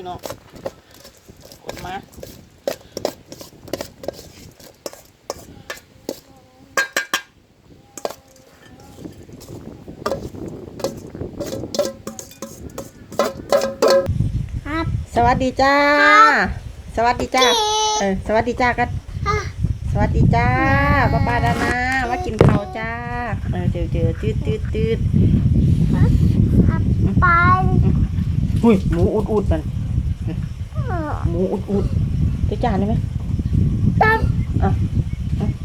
เศร้าเลยพี่น้องกดมาสวัสดีจ้า สวัสดีจ้า เออ สวัสดีจ้ากัน สวัสดีจ้าป้าป้าดานามากินข้าวจ้า เออเจอเจอตืดตืดตืดไป อุ้ยหมูอุดอุดมัน หมูอุดอุดได้จานได้ไหมตั้งอะ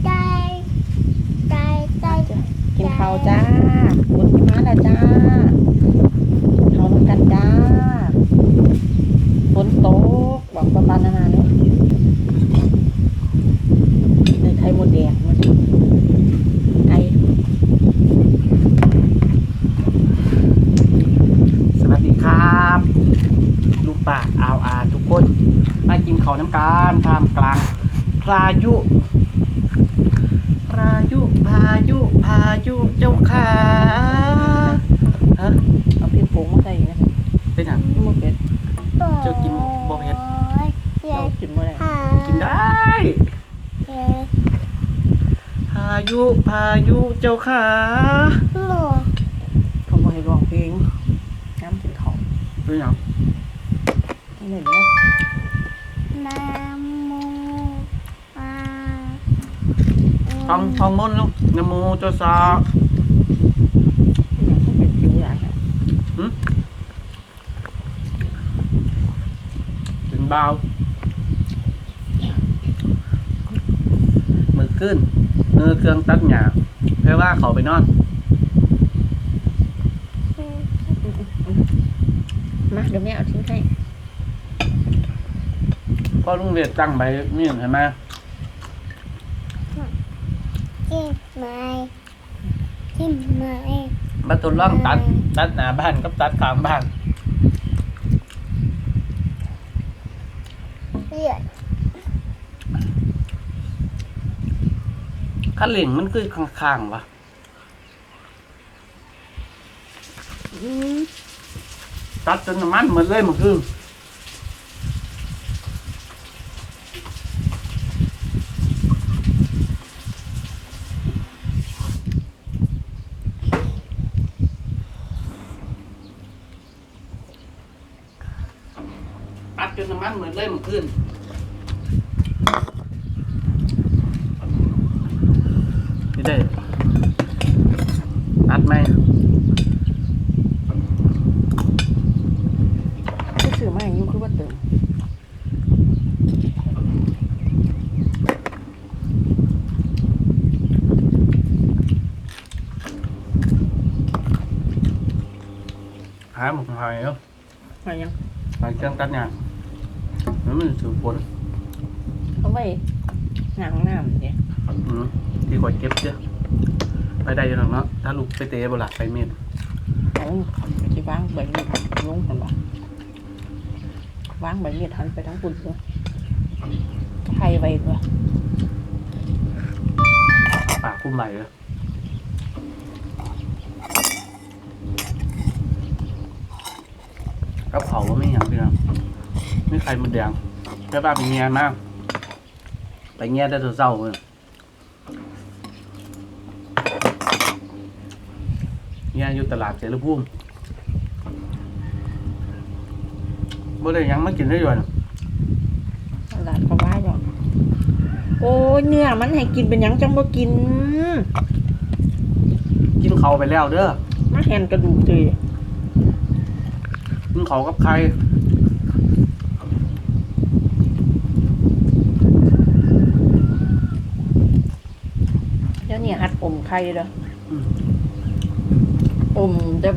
ใจใจใจกินข้าวจ้าอุดที่มาแล้วจ้าข้าวน้ำกันจ้าฝนตกบอกป้าป้าดานาเนี่ยเลยไข่มดแดงมันไก่ สวัสดีครับ ลูกป่าอาวอาทุกคนมากินข้าวน้ำการท่ามกลาง พายุ พายุพายุพายุเจ้าขาฮะเอาพริกผงมาใส่นะเป็นหยังมดเป็ดเจ้ากินบ่เผ็ดเรากินเมื่อไหร่กินได้พายุพายุเจ้าขาเขาบอกให้ร้องเพลงน้ำกินข้าวเป็นหยังนี่เลยนะน้ำมูอา ทองทองมนต์ลูกนะโมเจ้าสาอยากให้เป็นผิวอย่างนั้นถึงเบามือขึ้นเนื้อเครื่องตัดหยาเพื่อว่าเขาไปนอน มาเดี๋ยวแม่เอาทิ้งให้ก็ลุงเรียดตั้งใบมีดเห็นไหม จิ้มไม้จิ้มไม้มาทดลองตัดตัดหน้าบ้านกับตัดข้างบ้านเลือดขั้นเหล่งมันคือข้างๆวะอืมตัดจนน้ำมันหมดเลยมันคือ ตัดจนน้ำมันหมดเลยมัน ขึ้นนี่ได้ตัดไหมก็ซื้อมาอย่างนี้คือว่าเติมหาหมกหอยเนาะมายังหอยเครื่องตัดหยางแล้ว มันถือผลเอาไว้หนังน้ำเนี่ยอืมที่ก่อยเก็บเยอะไปได้อยังเนาะถ้าลูกไปเตะบหลักไปเม็ดเอาที่วางใบมีดลงกันบ่วางใบมีดหันไปทั้งปุ่นเลยไทยไว้ด้วยปากคุ้มไหลเลยกับเขาว่าไม่อย่างพี่น้องไม่ใครมันแดง แค่บ้าไปเงียมากไปเงียได้ตัวเศร้าเลยเงียอยู่ตลาดเสรีภูมิบ่ได้หยังมากินได้ด้วยตลาดก็ว่าอยู่โอ้ยเนื้อมันให้กินเป็นหยังจังบ่กิน กินเขาไปแล้วเด้อมาแหนกระดูกเลยกินเขากับใคร เดี๋ยวนี้ หัดอมไข่เด้ออืมอมจะ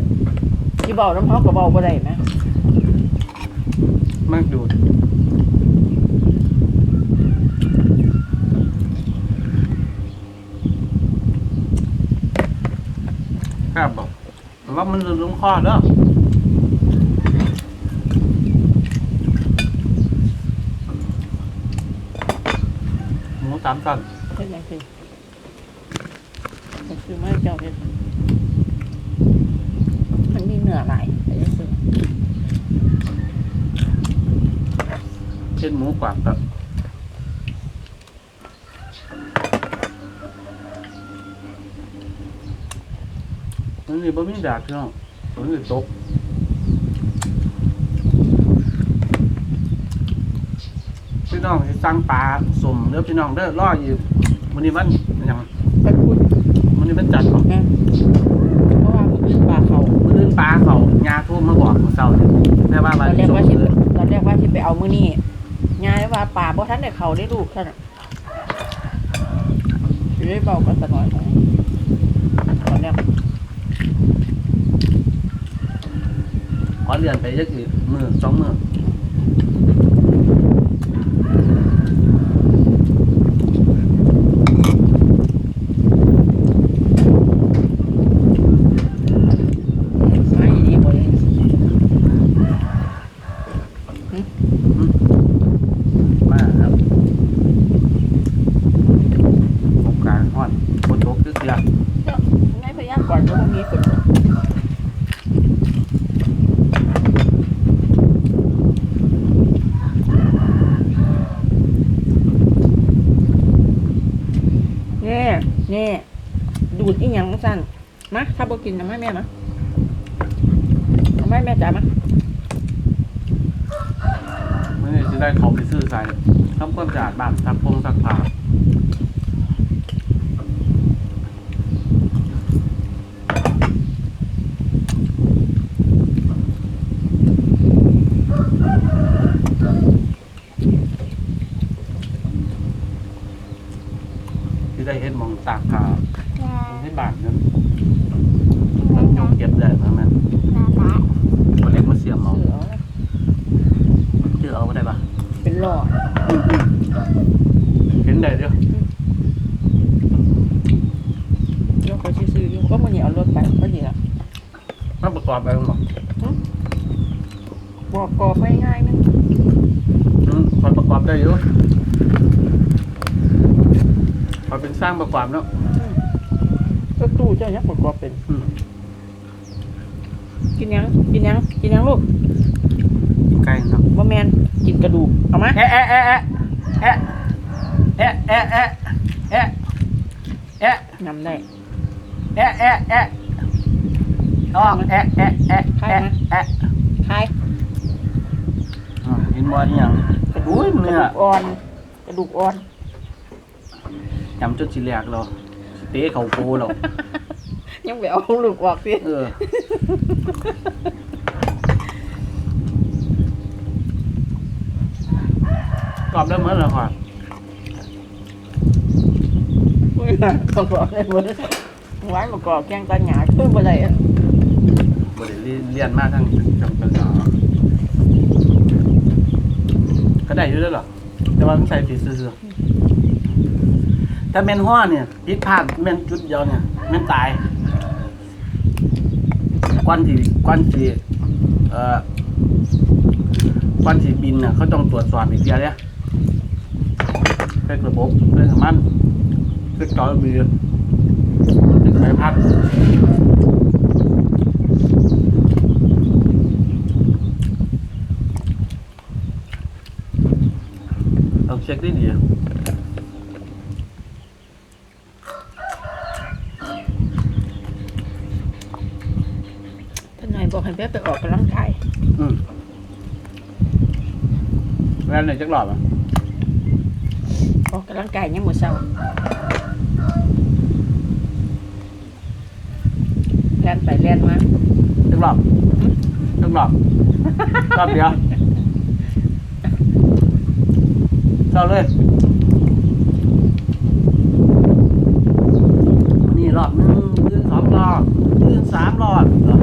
ที่เบาน้ำเขาก็เบาบ่ได้นะมากดูดครับบอกว่ามันจะลงคอเด้อหมูสามสันเป็นยังคือมันคือไม่เจ้าเห็ดมันมีเนื้อหลายแต่ยังคือ เช่นห มูกรอบแบบมันนี่บ่มีดาดพี่น้องมันนี่ตกพี่น้องสิสั่งปลาสมเด้อพี่น้องเด้อรออยู่มื้อนี้วันหยังไปพูดมื้อนี้วันจันทร์บ่นะเพราะว่ามันขึ้นปลาเขามื้ออื่นปลาเขายาโทุ่มมาบอกมื้อเช้านี่แม่ว่าตว่าอนแรสิกส่งว่าที่มื้อตอนแรกว่าที่ไปเอามือนี่ ง่ายว่าป่าบ่ท่านได้เขาได้ลูกท่านน่ะอยู่ได้เบากันสักหน่อยตอนแรกขอเลื่อนไปยักอีกมือสองมือ ไม่ดีบ่เลย มาครับโครงการฮอดบ่ตกคือเสีย ในพยากรณ์ก็บ่มีฝนแน่แน่ดูดอีหยังสั่นมาถ้าบ่กินนะไม่แม่มาเอาแม่แม่จ๋ามามื้อนี้สิได้เขาไปซื้อใส่ทำความสะอาดบ้านซักพงซักผ้าที่ได้เห็นหมอง ตากผ้าลาตรงที่บ้านนั้นลาจงเก็บได้ทั้งนั้นลาลาคนเล็กมาเสียมเอาเสือเอานะชื่อเอาได้ปะเป็นหลอดเห็นได้เดียวเดี๋ยวเขาสิซื้ออยู่ก็มื้อนี้เอารถไปก็ดีละมาประกอบไปมั้งบอกบอกกรอบไม่ง่ายนึงอืมพอประกอบได้อยู่พอเป็น สร้างประกอบแล้วก็ตู้เจ้ายักประกอบเป็นอืมกินยังกินยังกินยังลูกไก่เนาะบ่แมนกินกระดูกเอามาแอะแอะแอะแอะแอะแอะแอะแอะแอะแอะนำได้แอะแอะแอะอ๋อแอะแอะแอะแอะแอะคายอ่ากินบ่อยยังกระดูอุ้ยกกระเนื้อดูกอ่อนกระดูกอ่อน ยำจนสิแหลกเราสิเตะเขาโกเรา ยังไปเอาลูกออกสิเออ กรอบได้เหมือนเหรอครับประกอบได้หมดหวานประกอบแกงตาหยาขึ้นบ่ได้อะบริเรียนมาทั้งจำเป็นสาก็ได้อยู่แล้วหรอ แต่ว่าต้องใส่ผิดซื่อๆ ถ้าเม่นห้อเนี่ยพิษพลาดเม่นจุดเดียวเนี่ยเม่นตายควันที่ควันที่เอ่อควันที่บินเนี่ยเขาต้องตรวจสอบอีกทีเนี่ยเป็นระบบเป็นสมันเป็นจอบีเป็นใบพัดต้องเช็คได้ดีอะ ท่านนาย บอกให้แม่ไปออกกำลังกายอืมแล้วไหนจักหลอบอะออกกำลังกายยังมื้อเช้าแล่นไปแล่นมาจักหลอบจักหลอบรอบเดียวเท่าเลยนี่รอบหนึงยืนสองรอบยืนสามรอบเหรอ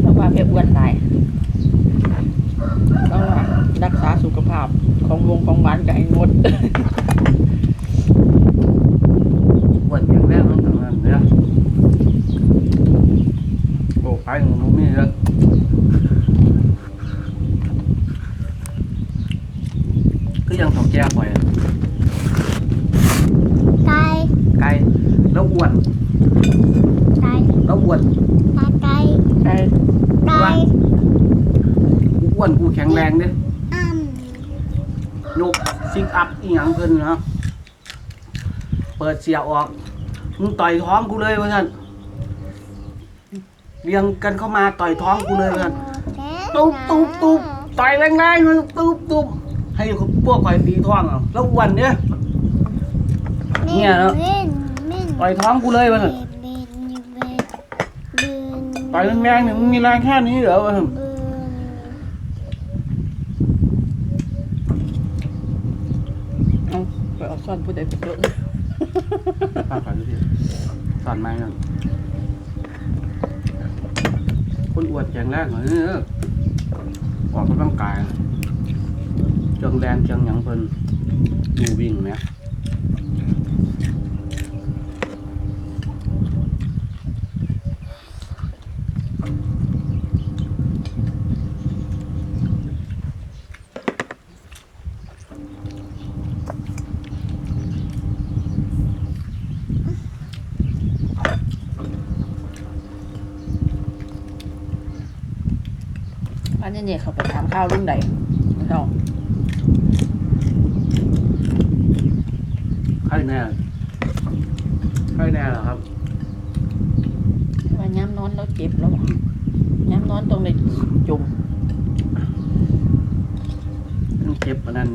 เพราะว่าแม่อ้วนหลายต้องว่ารักษาสุขภาพของวงของหวานก็ให้งด วันอย่างแรกต้องทำงานเนี่ยโอ้ไปของนู้นนี่เลยก็ยังต้องแก้ปล่อยอะ ไก่ ไกลแล้วอ้วน ไก่ แล้วอ้วน ไก่ไก่ไก่กูอ้วนกูแข็งแรงดิยกซิกอัพอีหยังเพิ่นนะเปิดเสียออกมึงต่อยท้องกูเลยว่าซั่นเรียงกันเข้ามาต่อยท้องกูเลยว่าซั่นตุ๊บตุ๊บตุ๊บต่อยแรงๆเลยตุ๊บตุ๊บให้พวกข่อยตีท้องเอาแล้วอ้วันเนี่ยเนี่ยเนอะต่อยท้องกูเลยว่าซั่น ต่อยแรงๆเนี่ยมึงมีแรงแค่นี้เหรอวะซั่นเอาไปเอาซ่อนผู้ใดไปเจอป้าขอดูดิสอนไม้ก่อนคนอวดแข็งแรงเหรอเออออกกำลังกายเจังแรงเจังหยังเพิ่นดูวิ่งไหม อันนี้เนี่ยเขาไปถามข้าวรุ่นใดไม่ต้องใครแน่ใครแน่เหรอครับว่าย้ำนอนแล้วเจ็บแล้วย้ำนอนตรงในจุ่มมันเจ็บอันนั้น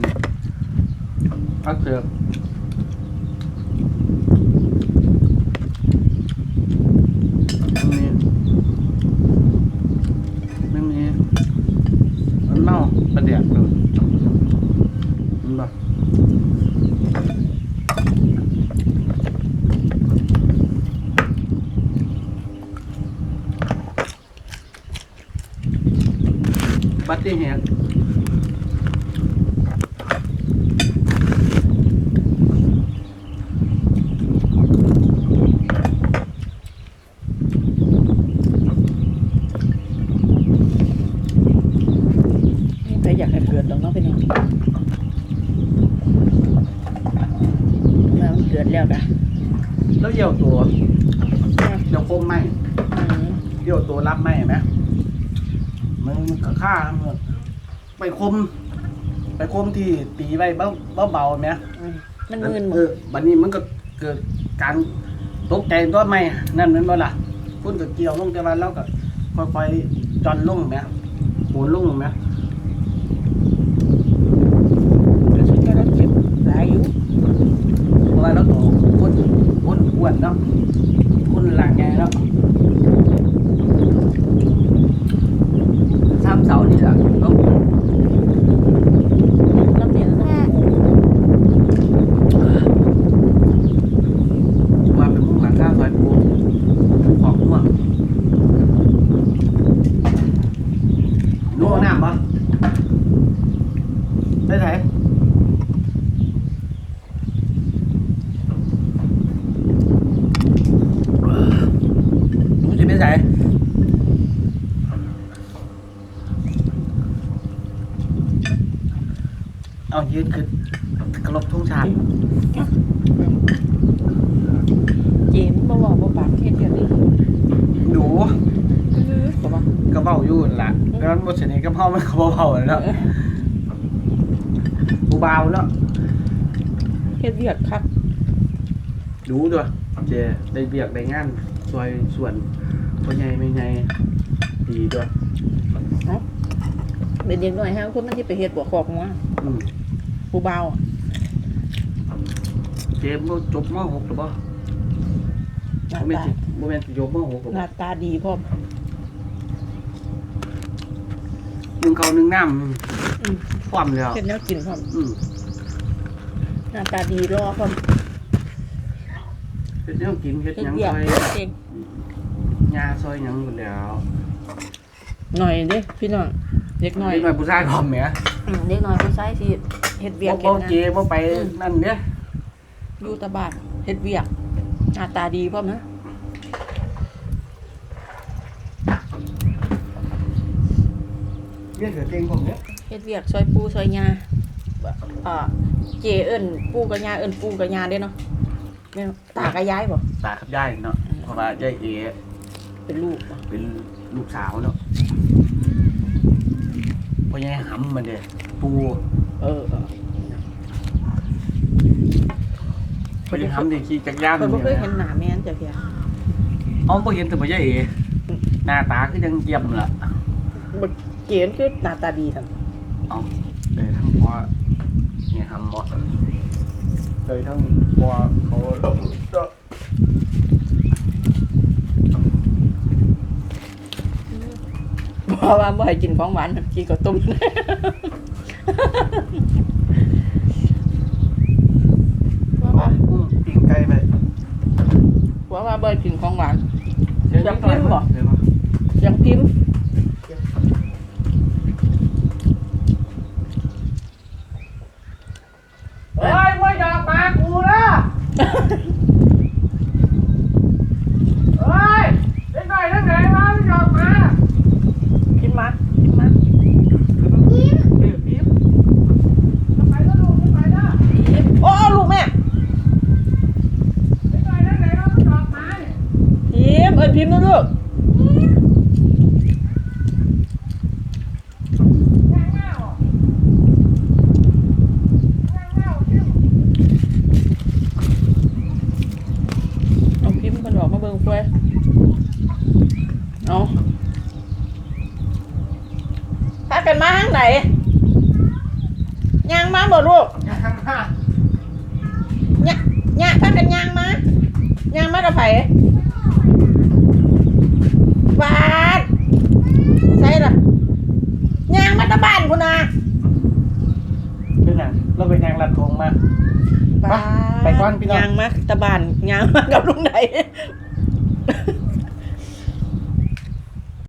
พักเถอะมันมีมันมีมันเน่าประเดี๋ยวเลยมันแบบ บัติเหตุ นี่ใครอยากให้เกิดตรงนั้นไปน้องมามันเกิดแล้วกะ แล้วเยี่ยวตัวเยี่ยวคมไหม อืม เยี่ยวตัวรับไหมไหมมันก็ฆ่ามันไป คม ไปคมที่ตีไว้เบาเบาๆไหมอืมมันมึนหมเอดอบัดนี้มันก็เกิดการตกใจตัวไหมนั่นนั่นบ่ล่ะคุณก็เกี่ยวลงแต่ว่าเราก็ค่อยๆจอนลงไหมหมุนลงไหมกระสุนก็รับเจ็บหลายอยู่เพราะว่าเราโตคนคนอ้วนเนาะคนหลังใหญ่เนาะซ้ำเสานี่แหละต้อง รับเนี่ยนะ ว่าเป็นมุ้งหลังคาซอยปูขอบหัวนัวน้ำปะได้ไหนหนูจะไปไหน เอายืนขึ้นกระลบทุ่งชาติเจมส์บ่บอกบ่ปากเฮ็ดอย่างนี้หนูบ่ว่าก็เบาอยู่นั่นล่ะแล้วมันบ่ชนิดก็เผามันก็บ่เบาแล้วกูเบาแล้วเฮ็ดเวียกคักดูด้วยเจได้เบียกได้งานซอยส่วนพ่อใหญ่ไม่ใหญ่ดีด้วยเป็นเด็กน้อยฮะคนมันสิไปเฮ็ดบ่คอกหัวอืม ผู้เบาอะเจมบ่จบม .6 หรือบ่หน้าบ่แม่นตาสิบ่แม่นสิจบม .6 หรอกหน้าตาดีพร้อมหนึ่งเขาวหนึ่งน้อืมำความแล้วเฮ็ดแนวกินพร้อมอืมหน้าตาดีรอพร้อมเฮ็ดหยังกินเฮ็ดเฮ็ดหยังเวียซกอยเก่งยาซอยหยังหมดแล้วหน่อยเด้พี่น้องเด็กน้อย นี่มาผู้ชายพร้อมแหม อืมเด็กน้อยผู้ชายสิเฮ็ดเวียกบ่เฮ็ดบ่งานเจบ่ไปนั่นเด้อยู่แตะบ้านเฮ็ดเวียกหน้าตาดีพร้อมนะเรียกเสือเต็งผมเด้เฮ็ดเวียกซอยปูซอยยาอ่าเจเอิ้นปูกับยาเอิ้นปูกับยาเด้เนาะแม่นตากับยายบ่ตาครับยายเนาะเพราะว่ายายเอเป็นลูกบ่เป็นลูกสาวเนาะ พ่อใหญ่หำมันเด้ปูเออเออไปจะทำดีขี่จักรยานเพิ่นบ่เคยนี่เห็นหน้าแม่นจ้ะเพียเอาบ่เห็นแต่บ่ใช่เอหน้าตาคือยังเจียมล่ะบ่เกียนคือหน้าตาดีซั่นเอาเลยทั้งพอเนี่ยทำหมดเลยทั้งพอเขา เพราะว่าบ่ให้กินของหวานกินข้าวต้มว่าว่ากุ้งปิ้งไก่ไปว่าว่าบ่ให้กินของหวานเดี๋ยวอยากกินบ่เดี๋ยวบ่เสียังพิมพ์ เฮ้ยไม่อยากมากูนะเฮ้ยเด็กหน่อยทั้งไหนมาไม่อยากมา กินมากินมา เดี๋ยวปิ๊บทำไมล่ะลูกทำไมล่ะ พิมพ์โอ้ลูกแม่ เด็กหน่อยทั้งไหนมาไม่อยากมาเนี่ย พิมพ์เอ้ยพิมพ์นะลูก แง่งแง่วแง่งแง่วปิ๊บ เอาพิมพ์มันออกมาเบิ่งเฟ้ย เอาพากันมาทางไหนย่างมาบ่ลูกแง่งแง่วย่าย่างพากันย่างมาย่างมากับไผบาดใช่ล่ะย่างมาตะบ้านพุ่นน่ะเป็นหยังเราไปแง่งลัดทงมาบาดไปก่อนพี่น้องย่างมาตะบ้านย่างมากับลุงไหน